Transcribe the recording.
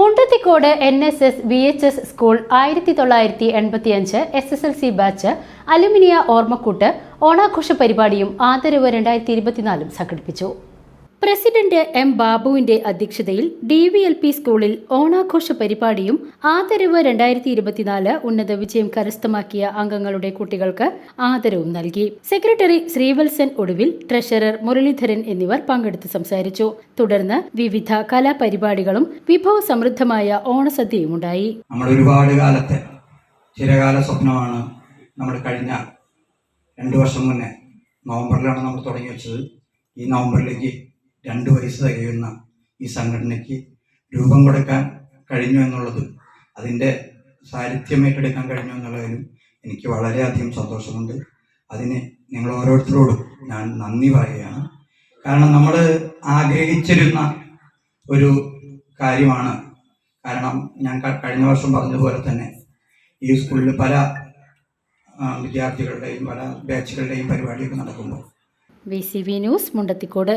Mundathikode N S S V H S school ആയിരത്തി തൊള്ളായിരത്തി എൺപത്തിയഞ്ച് S S L C batch അലുമിനിയ ഓർമ്മക്കൂട്ട് ഓണാഘോഷ പരിപാടിയും ആദരവ് രണ്ടായിരത്തി ഇരുപത്തിനാലും സംഘടിപ്പിച്ചു. പ്രസിഡന്റ് എം ബാബുവിന്റെ അധ്യക്ഷതയിൽ ഡി വി എൽ പി സ്കൂളിൽ ഓണാഘോഷ പരിപാടിയും ആദരവ് രണ്ടായിരത്തി ഇരുപത്തിനാല് ഉന്നത വിജയം കരസ്ഥമാക്കിയ അംഗങ്ങളുടെ കുട്ടികൾക്ക് ആദരവും നൽകി. സെക്രട്ടറി ശ്രീവത്സൻ ഒടുവിൽ ട്രഷറർ മുരളീധരൻ എന്നിവർ പങ്കെടുത്ത് സംസാരിച്ചു. തുടർന്ന് വിവിധ കലാപരിപാടികളും വിഭവ സമൃദ്ധമായ ഓണസദ്യയുമുണ്ടായി നമ്മൾ ഒരുപാട് കാലത്തെ ചിരകാല സ്വപ്നമാണ് നമ്മൾ കഴിഞ്ഞ രണ്ടു വർഷം മുന്നേ നവംബറിലാണ് നമ്മൾ തുടങ്ങി വെച്ചത്. ഈ നവംബറിലേക്ക് രണ്ട് വയസ്സ് തികയുന്ന ഈ സംഘടനയ്ക്ക് രൂപം കൊടുക്കാൻ കഴിഞ്ഞു എന്നുള്ളതും അതിന്റെ സാന്നിധ്യം ഏറ്റെടുക്കാൻ കഴിഞ്ഞു എന്നുള്ളതിലും എനിക്ക് വളരെയധികം സന്തോഷമുണ്ട്. അതിന് നിങ്ങൾ ഓരോരുത്തരോടും ഞാൻ നന്ദി പറയുകയാണ്. കാരണം നമ്മൾ ആഗ്രഹിച്ചിരുന്ന ഒരു കാര്യമാണ്. കാരണം ഞാൻ കഴിഞ്ഞ വർഷം പറഞ്ഞതുപോലെ തന്നെ ഈ സ്കൂളിൽ പല വിദ്യാർത്ഥികളുടെയും പല ബാച്ചുകളുടെയും പരിപാടിയൊക്കെ നടക്കുമ്പോൾ V C V news Mundathikode.